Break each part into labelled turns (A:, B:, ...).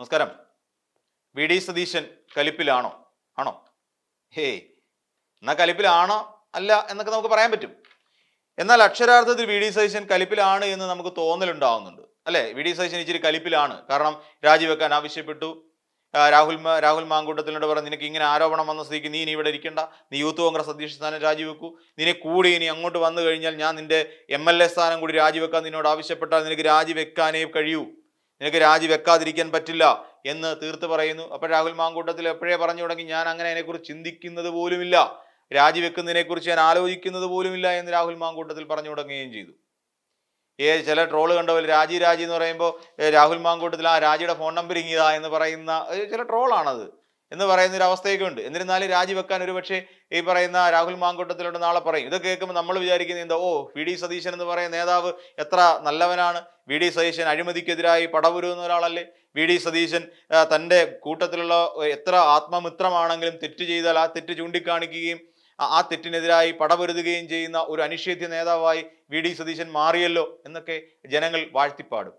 A: നമസ്കാരം. V D Satheesan കലിപ്പിലാണോ? ആണോ? ഹേ എന്നാ കലിപ്പിലാണോ? അല്ല എന്നൊക്കെ നമുക്ക് പറയാൻ പറ്റും. എന്നാൽ അക്ഷരാർത്ഥത്തിൽ വി ഡി സതീശൻ കലിപ്പിലാണ് എന്ന് നമുക്ക് തോന്നലുണ്ടാവുന്നുണ്ട്. അല്ലെ? വി ഡി സതീശൻ ഇച്ചിരി കലിപ്പിലാണ്. കാരണം രാജിവെക്കാൻ ആവശ്യപ്പെട്ടു. രാഹുൽ രാഹുൽ മാങ്കൂട്ടത്തിനോട് പറഞ്ഞു നിനക്ക് ഇങ്ങനെ ആരോപണം വന്ന സ്ഥിതിക്ക് നീ ഇനി ഇവിടെ ഇരിക്കണ്ട. നീ യൂത്ത് കോൺഗ്രസ് അധ്യക്ഷ സ്ഥാനം രാജിവെക്കൂ. നിന്നെ കൂടി ഇനി അങ്ങോട്ട് വന്നു കഴിഞ്ഞാൽ ഞാൻ നിന്റെ എം എൽ എ സ്ഥാനം കൂടി രാജിവെക്കാൻ നിന്നോട് ആവശ്യപ്പെട്ടാൽ നിനക്ക് രാജിവെക്കാനേ കഴിയൂ. നിനക്ക് രാജി വെക്കാതിരിക്കാൻ പറ്റില്ല എന്ന് തീർത്ത് പറയുന്നു. അപ്പോൾ രാഹുൽ മാങ്കൂട്ടത്തിൽ എപ്പോഴേ പറഞ്ഞു തുടങ്ങി? ഞാൻ അങ്ങനെ അതിനെക്കുറിച്ച് ചിന്തിക്കുന്നത് പോലുമില്ല. രാജിവെക്കുന്നതിനെക്കുറിച്ച് ഞാൻ ആലോചിക്കുന്നത് പോലുമില്ല എന്ന് രാഹുൽ മാങ്കൂട്ടത്തിൽ പറഞ്ഞു തുടങ്ങുകയും ചെയ്തു. ഏ ചില ട്രോൾ കണ്ടവർ രാജി രാജി എന്ന് പറയുമ്പോൾ രാഹുൽ മാങ്കൂട്ടത്തിൽ ആ രാജിയുടെ ഫോൺ നമ്പർ ഇങ്ങിയതാ എന്ന് പറയുന്ന ചില ട്രോളാണത്. എന്ന് പറയുന്ന ഒരു അവസ്ഥയൊക്കെ ഉണ്ട് എന്നിരുന്നാലും രാജിവെക്കാൻ ഒരു പക്ഷേ ഈ പറയുന്ന രാഹുൽ മാങ്കൂട്ടത്തിലോട്ട് നാളെ പറയും. ഇതൊക്കെ കേൾക്കുമ്പോൾ നമ്മൾ വിചാരിക്കുന്നത് എന്താ ഓ വി ഡി സതീശൻ എന്ന് പറയുന്ന നേതാവ് എത്ര നല്ലവനാണ്. വി ഡി സതീശൻ അഴിമതിക്കെതിരായി പടപുരുന്ന ഒരാളല്ലേ? വി ഡി സതീശൻ തന്റെ കൂട്ടത്തിലുള്ള എത്ര ആത്മമിത്രമാണെങ്കിലും തെറ്റ് ചെയ്താൽ ആ തെറ്റ് ചൂണ്ടിക്കാണിക്കുകയും ആ തെറ്റിനെതിരായി പടപൊരുതുകയും ചെയ്യുന്ന ഒരു അനിഷേധ്യ നേതാവായി വി ഡി സതീശൻ മാറിയല്ലോ എന്നൊക്കെ ജനങ്ങൾ വാഴ്ത്തിപ്പാടും.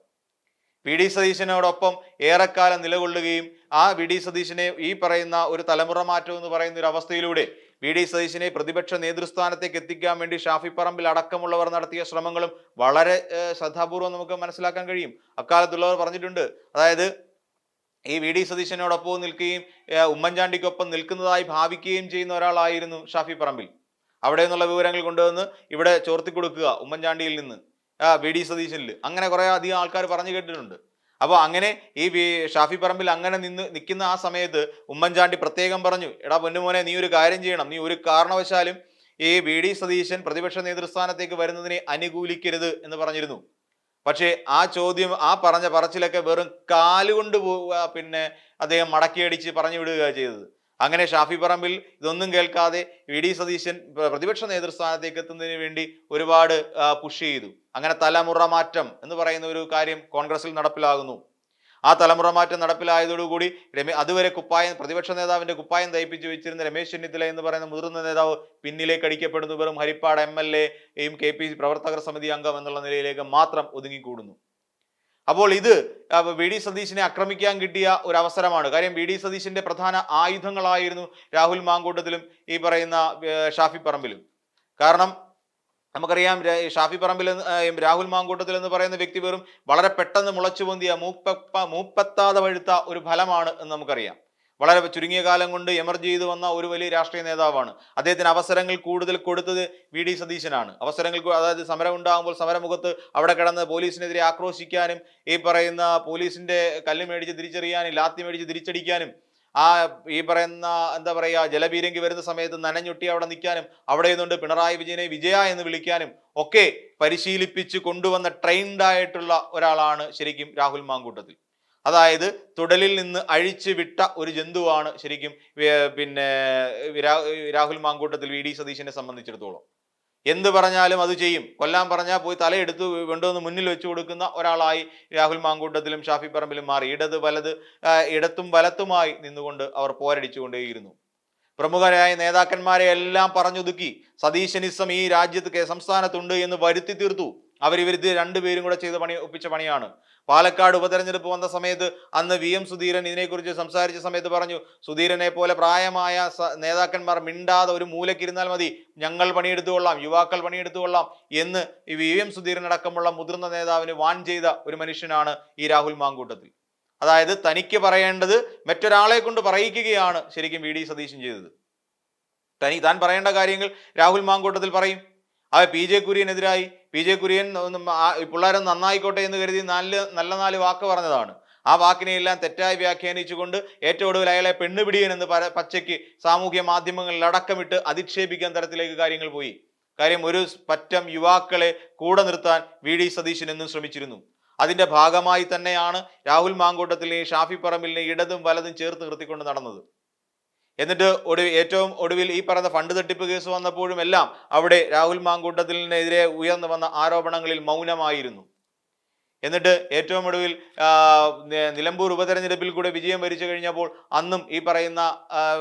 A: V D. സതീശനോടൊപ്പം ഏറെക്കാലം നിലകൊള്ളുകയും ആ വി ഡി. സതീശനെ ഈ പറയുന്ന ഒരു തലമുറ മാറ്റം എന്ന് പറയുന്ന ഒരു അവസ്ഥയിലൂടെ വി ഡി. സതീശനെ പ്രതിപക്ഷ നേതൃസ്ഥാനത്തേക്ക് എത്തിക്കാൻ വേണ്ടി ഷാഫി പറമ്പിൽ അടക്കമുള്ളവർ നടത്തിയ ശ്രമങ്ങളും വളരെ ശ്രദ്ധാപൂർവം നമുക്ക് മനസ്സിലാക്കാൻ കഴിയും. അക്കാലത്തുള്ളവർ പറഞ്ഞിട്ടുണ്ട്. അതായത് ഈ വി ഡി. സതീശനോടൊപ്പം നിൽക്കുകയും ഉമ്മൻചാണ്ടിക്കൊപ്പം നിൽക്കുന്നതായി ഭാവിക്കുകയും ചെയ്യുന്ന ഒരാളായിരുന്നു ഷാഫി പറമ്പിൽ അവിടെ നിന്നുള്ള വിവരങ്ങൾ കൊണ്ടുവന്ന് ഇവിടെ ചോർത്തി കൊടുക്കുക ഉമ്മൻചാണ്ടിയിൽ നിന്ന്. വി ഡി സതീശനിൽ അങ്ങനെ കുറേ അധികം ആൾക്കാർ പറഞ്ഞു കേട്ടിട്ടുണ്ട്. അപ്പോൾ അങ്ങനെ ഈ ഷാഫി പറമ്പിൽ അങ്ങനെ നിന്ന് നിൽക്കുന്ന ആ സമയത്ത് ഉമ്മൻചാണ്ടി പ്രത്യേകം പറഞ്ഞു എടാ പൊന്നുമോനെ നീ ഒരു കാര്യം ചെയ്യണം. നീ ഒരു കാരണവശാലും ഈ വി ഡി സതീശൻ പ്രതിപക്ഷ നേതൃസ്ഥാനത്തേക്ക് വരുന്നതിനെ അനുകൂലിക്കരുത് എന്ന് പറഞ്ഞിരുന്നു. പക്ഷേ ആ ചോദ്യം ആ പറഞ്ഞ പറച്ചിലൊക്കെ വെറും കാലുകൊണ്ട് പിന്നെ അദ്ദേഹം മടക്കിയടിച്ച് പറഞ്ഞു വിടുക ചെയ്തത്. അങ്ങനെ ഷാഫി പറമ്പിൽ ഇതൊന്നും കേൾക്കാതെ വി ഡി സതീശൻ പ്ര- പ്രതിപക്ഷ നേതൃസ്ഥാനത്തേക്ക് എത്തുന്നതിന് വേണ്ടി ഒരുപാട് പുഷ് ചെയ്തു. അങ്ങനെ തലമുറ മാറ്റം എന്ന് പറയുന്ന ഒരു കാര്യം കോൺഗ്രസിൽ നടപ്പിലാകുന്നു. ആ തലമുറ മാറ്റം നടപ്പിലായതോടുകൂടി രമേ അതുവരെ കുപ്പായം പ്രതിപക്ഷ നേതാവിന്റെ കുപ്പായം തയ്പ്പിച്ച് വെച്ചിരുന്ന രമേശ് ചെന്നിത്തല എന്ന് പറയുന്ന മുതിർന്ന നേതാവ് പിന്നിലേക്ക് അടിക്കപ്പെടുന്നു. വെറും ഹരിപ്പാട് എം എൽ എയും കെ പി പ്രവർത്തകർ സമിതി അംഗം എന്നുള്ള നിലയിലേക്ക് മാത്രം ഒതുങ്ങിക്കൂടുന്നു. അപ്പോൾ ഇത് വി ഡി സതീശിനെ ആക്രമിക്കാൻ കിട്ടിയ ഒരു അവസരമാണ് കാര്യം വി ഡി സതീശിന്റെ പ്രധാന ആയുധങ്ങളായിരുന്നു രാഹുൽ മാങ്കൂട്ടത്തിലും ഈ പറയുന്ന ഷാഫി പറമ്പിലും. കാരണം നമുക്കറിയാം ഷാഫി പറമ്പിൽ രാഹുൽ മാങ്കൂട്ടത്തിൽ എന്ന് പറയുന്ന വ്യക്തി വെറും വളരെ പെട്ടെന്ന് മുളച്ചു പൊന്തിയ മൂപ്പ മൂപ്പത്താതെ വഴുത്ത ഒരു ഫലമാണ് എന്ന് നമുക്കറിയാം. വളരെ ചുരുങ്ങിയ കാലം കൊണ്ട് എമർജ് ചെയ്തു വന്ന ഒരു വലിയ രാഷ്ട്രീയ നേതാവാണ്. അദ്ദേഹത്തിന് അവസരങ്ങൾ കൂടുതൽ കൊടുത്തത് വി ഡി സതീശനാണ്. അവസരങ്ങൾ അതായത് സമരം ഉണ്ടാകുമ്പോൾ സമരമുഖത്ത് അവിടെ കിടന്ന് പോലീസിനെതിരെ ആക്രോശിക്കാനും ഈ പറയുന്ന പോലീസിന്റെ കല്ല് മേടിച്ച് തിരിച്ചറിയാനും ലാത്തി മേടിച്ച് തിരിച്ചടിക്കാനും ആ ഈ പറയുന്ന എന്താ പറയുക ജലപീരങ്കി വരുന്ന സമയത്ത് നനഞ്ഞൊട്ടി അവിടെ നിൽക്കാനും അവിടെ നിന്നുകൊണ്ട് പിണറായി വിജയനെ വിജയ എന്ന് വിളിക്കാനും ഒക്കെ പരിശീലിപ്പിച്ച് കൊണ്ടുവന്ന ട്രെയിൻഡ് ആയിട്ടുള്ള ഒരാളാണ് ശരിക്കും രാഹുൽ മാങ്കൂട്ടത്തിൽ. അതായത് തുടലിൽ നിന്ന് അഴിച്ചു വിട്ട ഒരു ജന്തുവാണ് ശരിക്കും പിന്നെ രാഹുൽ മാങ്കൂട്ടത്തിൽ വി ഡി സതീശനെ സംബന്ധിച്ചിടത്തോളം. എന്ത് പറഞ്ഞാലും അത് ചെയ്യും. കൊല്ലാൻ പറഞ്ഞാൽ പോയി തലയെടുത്ത് കൊണ്ടുവന്ന് മുന്നിൽ വെച്ചു കൊടുക്കുന്ന ഒരാളായി രാഹുൽ മാങ്കൂട്ടത്തിലും ഷാഫി പറമ്പിലും മാറി. ഇടത് വലത് ഇടത്തും വലത്തുമായി നിന്നുകൊണ്ട് അവർ പോരടിച്ചുകൊണ്ടേയിരുന്നു. പ്രമുഖരായ നേതാക്കന്മാരെ എല്ലാം പറഞ്ഞൊതുക്കി സതീശനിസം ഈ രാജ്യത്ത് സംസ്ഥാനത്തുണ്ട് എന്ന് വരുത്തി തീർത്തു. അവരിവരുത്തി രണ്ടുപേരും കൂടെ ചെയ്ത പണി ഒപ്പിച്ച പണിയാണ്. പാലക്കാട് ഉപതെരഞ്ഞെടുപ്പ് വന്ന സമയത്ത് അന്ന് വി എം സുധീരൻ ഇതിനെക്കുറിച്ച് സംസാരിച്ച സമയത്ത് പറഞ്ഞു സുധീരനെ പോലെ പ്രായമായ നേതാക്കന്മാർ മിണ്ടാതെ ഒരു മൂലക്കിരുന്നാൽ മതി. ഞങ്ങൾ പണിയെടുത്തുകൊള്ളാം യുവാക്കൾ പണിയെടുത്തുകൊള്ളാം എന്ന് ഈ വി എം സുധീരൻ അടക്കമുള്ള മുതിർന്ന നേതാവിന് വാൻ ചെയ്ത ഒരു മനുഷ്യനാണ് ഈ രാഹുൽ മാങ്കൂട്ടത്തിൽ. അതായത് തനിക്ക് പറയേണ്ടത് മറ്റൊരാളെ കൊണ്ട് പറയിക്കുകയാണ് ശരിക്കും വി ഡി സതീശൻ ചെയ്തത്. തനി താൻ പറയേണ്ട കാര്യങ്ങൾ രാഹുൽ മാങ്കൂട്ടത്തിൽ പറയും. അവ പി ജെ കുര്യനെതിരായി പി ജെ കുര്യൻ പിള്ളേരെ നന്നായിക്കോട്ടെ എന്ന് കരുതി നല്ല നല്ല നാല് വാക്ക് പറഞ്ഞതാണ്. ആ വാക്കിനെ എല്ലാം തെറ്റായി വ്യാഖ്യാനിച്ചുകൊണ്ട് ഏറ്റവും ഒടുവിൽ അയാളെ പെണ്ണുപിടിയൻ എന്ന് പച്ചയ്ക്ക് സാമൂഹ്യ മാധ്യമങ്ങളിൽ അടക്കമിട്ട് അധിക്ഷേപിക്കാൻ തരത്തിലേക്ക് കാര്യങ്ങൾ പോയി. കാര്യം ഒരു പറ്റം യുവാക്കളെ കൂടെ നിർത്താൻ വി ഡി സതീശൻ എന്നും ശ്രമിച്ചിരുന്നു. അതിന്റെ ഭാഗമായി തന്നെയാണ് രാഹുൽ മാങ്കോട്ടത്തിലെ ഷാഫി പറമ്പിലിനെ ഇടതും വലതും ചേർത്ത് നിർത്തിക്കൊണ്ട് നടന്നത്. എന്നിട്ട് ഒടുവിൽ ഏറ്റവും ഒടുവിൽ ഈ പറഞ്ഞ ഫണ്ട് തട്ടിപ്പ് കേസ് വന്നപ്പോഴും എല്ലാം അവിടെ രാഹുൽ മാങ്കൂട്ടത്തിനെതിരെ ഉയർന്നു വന്ന ആരോപണങ്ങളിൽ മൗനമായിരുന്നു. എന്നിട്ട് ഏറ്റവും ഒടുവിൽ നിലമ്പൂർ ഉപതെരഞ്ഞെടുപ്പിൽ കൂടെ വിജയം വരിച്ചു കഴിഞ്ഞപ്പോൾ അന്നും ഈ പറയുന്ന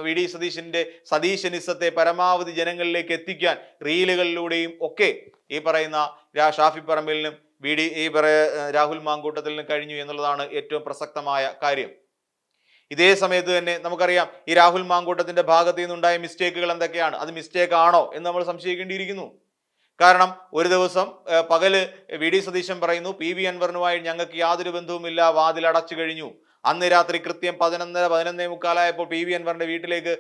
A: വി ഡി സതീശിന്റെ സതീശനിസത്തെ പരമാവധി ജനങ്ങളിലേക്ക് എത്തിക്കാൻ റീലുകളിലൂടെയും ഒക്കെ ഈ പറയുന്ന രാ- ഷാഫി പറമ്പിലിനും വി ഡി ഈ പറയ രാഹുൽ മാങ്കൂട്ടത്തിലിനും കഴിഞ്ഞു എന്നുള്ളതാണ് ഏറ്റവും പ്രസക്തമായ കാര്യം. ഇതേ സമയത്ത് തന്നെ നമുക്കറിയാം ഈ രാഹുൽ മാങ്കൂട്ടത്തിന്റെ ഭാഗത്ത് നിന്നുണ്ടായ മിസ്റ്റേക്കുകൾ എന്തൊക്കെയാണ്? അത് മിസ്റ്റേക്ക് ആണോ എന്ന് നമ്മൾ സംശയിക്കേണ്ടിയിരിക്കുന്നു. കാരണം ഒരു ദിവസം പകൽ വി ഡി സതീശൻ പറയുന്നു പി വി അൻവറിനുമായി ഞങ്ങൾക്ക് യാതൊരു ബന്ധവുമില്ല വാതിൽ അടച്ചു കഴിഞ്ഞു. അന്ന് രാത്രി കൃത്യം പതിനൊന്നര പതിനൊന്നേ മുക്കാലായപ്പോൾ പി വി അൻവറിന്റെ വീട്ടിലേക്ക്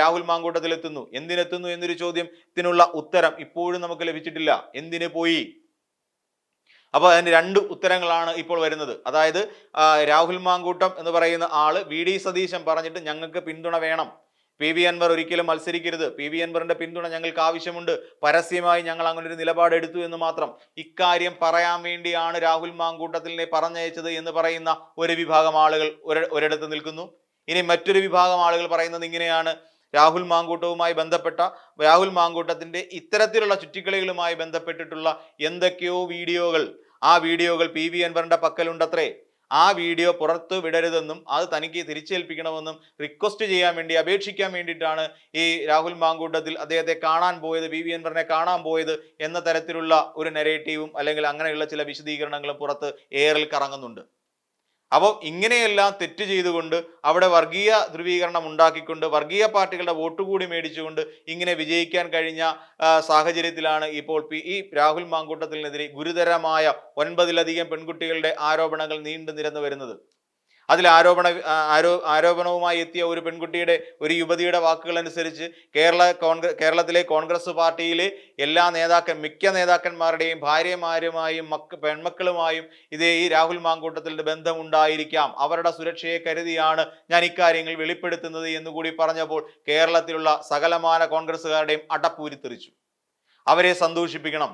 A: രാഹുൽ മാങ്കൂട്ടത്തിൽ എത്തുന്നു എന്തിനെത്തുന്നു എന്നൊരു ചോദ്യത്തിനുള്ള ഉത്തരം ഇപ്പോഴും നമുക്ക് ലഭിച്ചിട്ടില്ല. എന്തിന് പോയി? അപ്പോൾ അതിന് രണ്ട് ഉത്തരങ്ങളാണ് ഇപ്പോൾ വരുന്നത്. അതായത് രാഹുൽ മാങ്കൂട്ടം എന്ന് പറയുന്ന ആൾ വി ഡി സതീശൻ പറഞ്ഞിട്ട് ഞങ്ങൾക്ക് പിന്തുണ വേണം. പി വി അൻവർ ഒരിക്കലും മത്സരിക്കരുത്. പി വി അൻവറിന്റെ പിന്തുണ ഞങ്ങൾക്ക് ആവശ്യമുണ്ട്. പരസ്യമായി ഞങ്ങൾ അങ്ങനെ ഒരു നിലപാട് എടുത്തു എന്ന് മാത്രം. ഇക്കാര്യം പറയാൻ വേണ്ടിയാണ് രാഹുൽ മാങ്കൂട്ടത്തിനെ പറഞ്ഞയച്ചത് എന്ന് പറയുന്ന ഒരു വിഭാഗം ആളുകൾ ഒരു ഒരിടത്ത് നിൽക്കുന്നു. ഇനി മറ്റൊരു വിഭാഗം ആളുകൾ പറയുന്നത് ഇങ്ങനെയാണ്. രാഹുൽ മാങ്കൂട്ടവുമായി ബന്ധപ്പെട്ട രാഹുൽ മാങ്കൂട്ടത്തിന്റെ ഇത്തരത്തിലുള്ള ചുറ്റിക്കളികളുമായി ബന്ധപ്പെട്ടിട്ടുള്ള എന്തൊക്കെയോ വീഡിയോകൾ. ആ വീഡിയോകൾ പി വി അൻവറിന്റെ പക്കലുണ്ടത്രേ. ആ വീഡിയോ പുറത്തു വിടരുതെന്നും അത് തനിക്ക് തിരിച്ചേൽപ്പിക്കണമെന്നും റിക്വസ്റ്റ് ചെയ്യാൻ വേണ്ടി അപേക്ഷിക്കാൻ വേണ്ടിയിട്ടാണ് ഈ രാഹുൽ മാങ്കൂട്ടത്തിൽ അദ്ദേഹത്തെ കാണാൻ പോയത് പി വി അൻവറിനെ കാണാൻ പോയത് എന്ന തരത്തിലുള്ള ഒരു നെറേറ്റീവും അല്ലെങ്കിൽ അങ്ങനെയുള്ള ചില വിശദീകരണങ്ങളും പുറത്ത് ഏറിൽ കറങ്ങുന്നുണ്ട്. അപ്പോൾ ഇങ്ങനെയെല്ലാം തെറ്റ് ചെയ്തുകൊണ്ട് അവിടെ വർഗീയ ധ്രുവീകരണം ഉണ്ടാക്കിക്കൊണ്ട് വർഗീയ പാർട്ടികളുടെ വോട്ട് കൂടി മേടിച്ചുകൊണ്ട് ഇങ്ങനെ വിജയിക്കാൻ കഴിഞ്ഞ സാഹചര്യത്തിലാണ് ഇപ്പോൾ പി ഈ രാഹുൽ മാങ്കൂട്ടത്തിനെതിരെ ഗുരുതരമായ ഒൻപതിലധികം പെൺകുട്ടികളുടെ ആരോപണങ്ങൾ നീണ്ടു നിരന്നു വരുന്നത്. അതിൽ ആരോപണ ആരോ ആരോപണവുമായി എത്തിയ ഒരു പെൺകുട്ടിയുടെ ഒരു യുവതിയുടെ വാക്കുകൾ അനുസരിച്ച് കേരള കോൺഗ്രസ് കേരളത്തിലെ കോൺഗ്രസ് പാർട്ടിയിലെ എല്ലാ നേതാക്കൻ മിക്ക നേതാക്കന്മാരുടെയും ഭാര്യമാരുമായും മക്ക പെൺമക്കളുമായും ഇതേ ഈ രാഹുൽ മാങ്കൂട്ടത്തിൽ ബന്ധമുണ്ടായിരിക്കാം. അവരുടെ സുരക്ഷയെ കരുതിയാണ് ഞാൻ ഇക്കാര്യങ്ങൾ വെളിപ്പെടുത്തുന്നത് എന്നുകൂടി പറഞ്ഞപ്പോൾ കേരളത്തിലുള്ള സകലമാന കോൺഗ്രസ്സുകാരുടെയും അടപ്പൂരിത്തെറിച്ചു. അവരെ സന്തോഷിപ്പിക്കണം.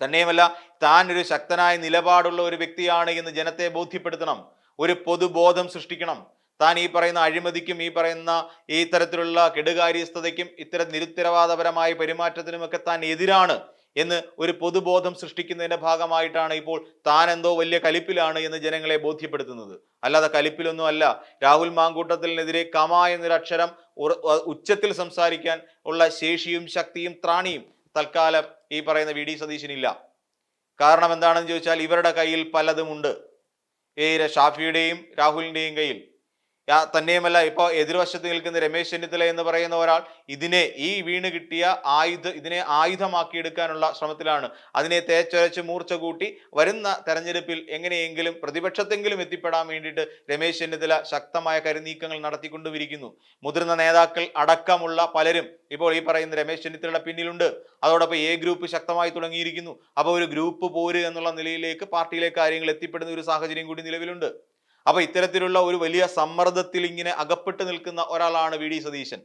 A: തന്നെയുമല്ല താൻ ഒരു ശക്തനായ നിലപാടുള്ള ഒരു വ്യക്തിയാണ് എന്ന് ജനത്തെ ബോധ്യപ്പെടുത്തണം. ഒരു പൊതുബോധം സൃഷ്ടിക്കണം. താൻ ഈ പറയുന്ന അഴിമതിക്കും ഈ പറയുന്ന ഈ തരത്തിലുള്ള കെടുകാര്യസ്ഥതയ്ക്കും ഇത്തരം നിരുത്തരവാദപരമായ പെരുമാറ്റത്തിനുമൊക്കെ താൻ എതിരാണ് എന്ന് ഒരു പൊതുബോധം സൃഷ്ടിക്കുന്നതിന്റെ ഭാഗമായിട്ടാണ് ഇപ്പോൾ താൻ എന്തോ വലിയ കലിപ്പിലാണ് എന്ന് ജനങ്ങളെ ബോധ്യപ്പെടുത്തുന്നത്. അല്ലാതെ കലിപ്പിലൊന്നും അല്ല. രാഹുൽ മാങ്കൂട്ടത്തിനെതിരെ കമ എന്നൊരു അക്ഷരം ഉച്ചത്തിൽ സംസാരിക്കാൻ ഉള്ള ശേഷിയും ശക്തിയും ത്രാണിയും തൽക്കാലം ഈ പറയുന്ന വി. ഡി. സതീശനില്ല. കാരണം എന്താണെന്ന് ചോദിച്ചാൽ ഇവരുടെ കയ്യിൽ പലതുമുണ്ട്. ഷാഫിയുടെയും രാഹുലിന്റെയും കയ്യിൽ. തന്നെയുമല്ല ഇപ്പോൾ എതിർവശത്ത് നിൽക്കുന്ന രമേശ് ചെന്നിത്തല എന്ന് പറയുന്ന ഒരാൾ ഇതിനെ ഈ വീണ് കിട്ടിയ ആയുധ ഇതിനെ ആയുധമാക്കിയെടുക്കാനുള്ള ശ്രമത്തിലാണ്. അതിനെ തേച്ചൊരച്ച് മൂർച്ച കൂട്ടി വരുന്ന തെരഞ്ഞെടുപ്പിൽ എങ്ങനെയെങ്കിലും പ്രതിപക്ഷത്തെങ്കിലും എത്തിപ്പെടാൻ വേണ്ടിയിട്ട് രമേശ് ചെന്നിത്തല ശക്തമായ കരുനീക്കങ്ങൾ നടത്തിക്കൊണ്ടുവരിക്കുന്നു മുതിർന്ന നേതാക്കൾ അടക്കമുള്ള പലരും ഇപ്പോൾ ഈ പറയുന്ന രമേശ് ചെന്നിത്തലയുടെ പിന്നിലുണ്ട്. അതോടൊപ്പം എ ഗ്രൂപ്പ് ശക്തമായി തുടങ്ങിയിരിക്കുന്നു. അപ്പോൾ ഒരു ഗ്രൂപ്പ് പോര് എന്നുള്ള നിലയിലേക്ക് പാർട്ടിയിലെ കാര്യങ്ങൾ എത്തിപ്പെടുന്ന ഒരു സാഹചര്യം കൂടി നിലവിലുണ്ട്. അപ്പൊ ഇത്തരത്തിലുള്ള ഒരു വലിയ സമ്മർദ്ദത്തിൽ ഇങ്ങനെ അകപ്പെട്ട് നിൽക്കുന്ന ഒരാളാണ് V D Satheesan.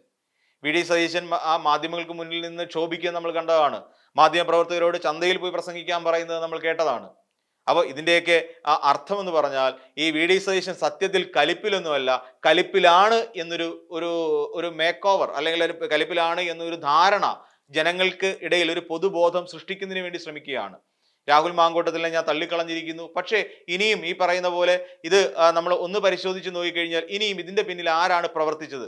A: V D Satheesan ആ മാധ്യമങ്ങൾക്ക് മുന്നിൽ നിന്ന് ക്ഷോഭിക്കുക നമ്മൾ കണ്ടതാണ്. മാധ്യമപ്രവർത്തകരോട് ചന്തയിൽ പോയി പ്രസംഗിക്കാൻ പറയുന്നത് നമ്മൾ കേട്ടതാണ്. അപ്പോൾ ഇതിന്റെയൊക്കെ ആ അർത്ഥം എന്ന് പറഞ്ഞാൽ ഈ വി ഡി സതീശൻ സത്യത്തിൽ കലിപ്പിലൊന്നുമല്ല കലിപ്പിലാണ് എന്നൊരു ഒരു ഒരു മേക്ക് ഓവർ അല്ലെങ്കിൽ ഒരു കലിപ്പിലാണ് എന്നൊരു ധാരണ ജനങ്ങൾക്ക് ഇടയിൽ ഒരു പൊതുബോധം സൃഷ്ടിക്കുന്നതിന് വേണ്ടി ശ്രമിക്കുകയാണ്. രാഹുൽ മാങ്കോട്ടത്തിലെ ഞാൻ തള്ളിക്കളഞ്ഞിരിക്കുന്നു. പക്ഷേ ഇനിയും ഈ പറയുന്ന പോലെ ഇത് നമ്മൾ ഒന്ന് പരിശോധിച്ച് നോക്കിക്കഴിഞ്ഞാൽ ഇനിയും ഇതിന്റെ പിന്നിൽ ആരാണ് പ്രവർത്തിച്ചത്?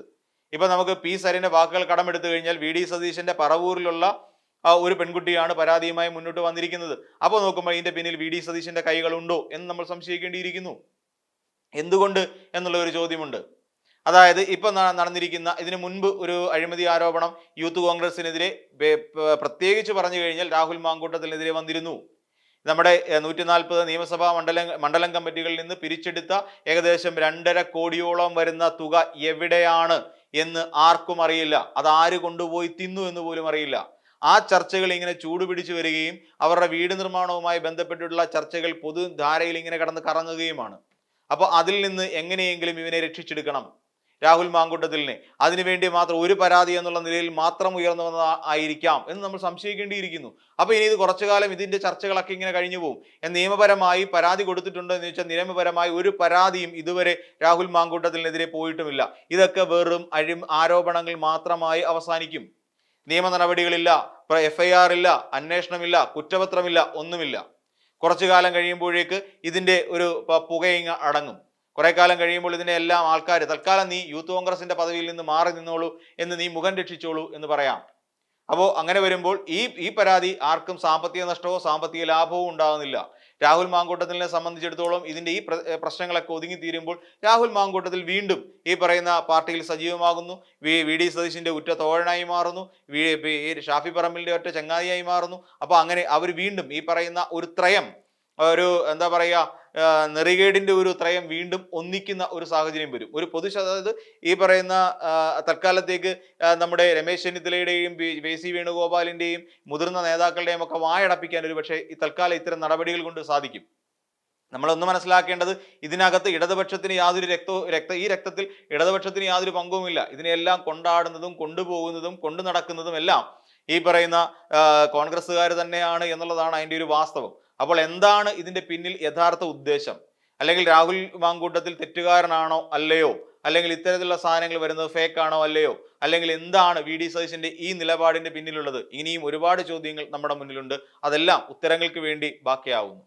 A: ഇപ്പൊ നമുക്ക് പി സരിന്റെ വാക്കുകൾ കടമെടുത്തു കഴിഞ്ഞാൽ വി ഡി സതീശന്റെ പറവൂരിലുള്ള ഒരു പെൺകുട്ടിയാണ് പരാതിയുമായി മുന്നോട്ട് വന്നിരിക്കുന്നത്. അപ്പോൾ നോക്കുമ്പോൾ ഇതിന്റെ പിന്നിൽ വി ഡി സതീശന്റെ കൈകളുണ്ടോ എന്ന് നമ്മൾ സംശയിക്കേണ്ടിയിരിക്കുന്നു. എന്തുകൊണ്ട് എന്നുള്ള ഒരു ചോദ്യമുണ്ട്. അതായത് ഇപ്പൊ നടന്നിരിക്കുന്ന ഇതിനു മുൻപ് ഒരു അഴിമതി ആരോപണം യൂത്ത് കോൺഗ്രസിനെതിരെ പ്രത്യേകിച്ച് പറഞ്ഞു കഴിഞ്ഞാൽ രാഹുൽ മാങ്കൂട്ടത്തിനെതിരെ വന്നിരുന്നു. നമ്മുടെ നൂറ്റി നാൽപ്പത് നിയമസഭാ മണ്ഡലം മണ്ഡലം കമ്മിറ്റികളിൽ നിന്ന് പിരിച്ചെടുത്ത ഏകദേശം രണ്ടര കോടിയോളം വരുന്ന തുക എവിടെയാണ് എന്ന് ആർക്കും അറിയില്ല. അത് ആര് കൊണ്ടുപോയി തിന്നു എന്ന് പോലും അറിയില്ല. ആ ചർച്ചകൾ ഇങ്ങനെ ചൂടുപിടിച്ചു വരികയും അവരുടെ വീട് നിർമ്മാണവുമായി ബന്ധപ്പെട്ടിട്ടുള്ള ചർച്ചകൾ പൊതുധാരയിൽ ഇങ്ങനെ കടന്ന് കറങ്ങുകയുമാണ്. അപ്പോൾ അതിൽ നിന്ന് എങ്ങനെയെങ്കിലും ഇവനെ രക്ഷിച്ചെടുക്കണം. രാഹുൽ മാങ്കുട്ടത്തിലിനെ. അതിനുവേണ്ടി മാത്രം ഒരു പരാതി എന്നുള്ള നിലയിൽ മാത്രം ഉയർന്നു വന്ന ആയിരിക്കാം എന്ന് നമ്മൾ സംശയിക്കേണ്ടിയിരിക്കുന്നു. അപ്പൊ ഇനി ഇത് കുറച്ചു കാലം ഇതിന്റെ ചർച്ചകളൊക്കെ ഇങ്ങനെ കഴിഞ്ഞു പോകും നിയമപരമായി പരാതി കൊടുത്തിട്ടുണ്ടോ എന്ന് ചോദിച്ചാൽ നിയമപരമായി ഒരു പരാതിയും ഇതുവരെ രാഹുൽ മാങ്കൂട്ടത്തിനെതിരെ പോയിട്ടുമില്ല. ഇതൊക്കെ വെറും അഴി ആരോപണങ്ങൾ മാത്രമായി അവസാനിക്കും. നിയമ നടപടികളില്ല എഫ് ഐ ആർ ഇല്ല അന്വേഷണമില്ല കുറ്റപത്രമില്ല ഒന്നുമില്ല. കുറച്ചു കാലം കഴിയുമ്പോഴേക്ക് ഇതിന്റെ ഒരു പുകയിങ്ങ അടങ്ങും. കുറെ കാലം കഴിയുമ്പോൾ ഇതിനെ എല്ലാം ആൾക്കാർ തൽക്കാലം നീ യൂത്ത് കോൺഗ്രസിന്റെ പദവിയിൽ നിന്ന് മാറി നിന്നോളൂ എന്ന് നീ മുഖം രക്ഷിച്ചോളൂ എന്ന് പറയാം. അപ്പോൾ അങ്ങനെ വരുമ്പോൾ ഈ ഈ പരാതി ആർക്കും സാമ്പത്തിക നഷ്ടമോ സാമ്പത്തിക ലാഭമോ ഉണ്ടാകുന്നില്ല. രാഹുൽ മാങ്കൂട്ടത്തിനെ സംബന്ധിച്ചിടത്തോളം ഇതിന്റെ ഈ പ്ര- പ്രശ്നങ്ങളൊക്കെ ഒതുങ്ങി തീരുമ്പോൾ രാഹുൽ മാങ്കൂട്ടത്തിൽ വീണ്ടും ഈ പറയുന്ന പാർട്ടിയിൽ സജീവമാകുന്നു. വി വി ഡി സതീശിന്റെ ഉറ്റ തോഴനായി മാറുന്നു. വി ഷാഫി പറമ്പിലിന്റെ ഒറ്റ ചങ്ങാതിയായി മാറുന്നു. അപ്പോൾ അങ്ങനെ അവർ വീണ്ടും ഈ പറയുന്ന ഒരു ത്രയം ഒരു എന്താ പറയുക നെറികേടിന്റെ ഒരു ത്രയം വീണ്ടും ഒന്നിക്കുന്ന ഒരു സാഹചര്യം വരും. ഒരു പൊതു അതായത് ഈ പറയുന്ന തൽക്കാലത്തേക്ക് നമ്മുടെ രമേശ് ചെന്നിത്തലയുടെയും വി സി വേണുഗോപാലിന്റെയും മുതിർന്ന നേതാക്കളുടെയും ഒക്കെ വായടപ്പിക്കാൻ ഒരു പക്ഷേ ഈ തൽക്കാലം ഇത്തരം നടപടികൾ കൊണ്ട് സാധിക്കും. നമ്മളൊന്ന് മനസ്സിലാക്കേണ്ടത് ഇതിനകത്ത് ഇടതുപക്ഷത്തിന് യാതൊരു രക്ത രക്ത ഈ രക്തത്തിൽ ഇടതുപക്ഷത്തിന് യാതൊരു പങ്കുമില്ല. ഇതിനെല്ലാം കൊണ്ടാടുന്നതും കൊണ്ടുപോകുന്നതും കൊണ്ടു നടക്കുന്നതും എല്ലാം ഈ പറയുന്ന കോൺഗ്രസ്സുകാർ തന്നെയാണ് എന്നുള്ളതാണ് അതിന്റെ ഒരു വാസ്തവം. അപ്പോൾ എന്താണ് ഇതിന്റെ പിന്നിൽ യഥാർത്ഥ ഉദ്ദേശം? അല്ലെങ്കിൽ രാഹുൽ മാങ്കൂട്ടത്തിൽ തെറ്റുകാരനാണോ അല്ലയോ? അല്ലെങ്കിൽ ഇത്തരത്തിലുള്ള സാധനങ്ങൾ വരുന്നത് ഫേക്ക് ആണോ അല്ലയോ? അല്ലെങ്കിൽ എന്താണ് വി ഡി സതീശന്റെ ഈ നിലപാടിന്റെ പിന്നിലുള്ളത്? ഇനിയും ഒരുപാട് ചോദ്യങ്ങൾ നമ്മുടെ മുന്നിലുണ്ട്. അതെല്ലാം ഉത്തരങ്ങൾക്ക് വേണ്ടി ബാക്കിയാവുന്നു.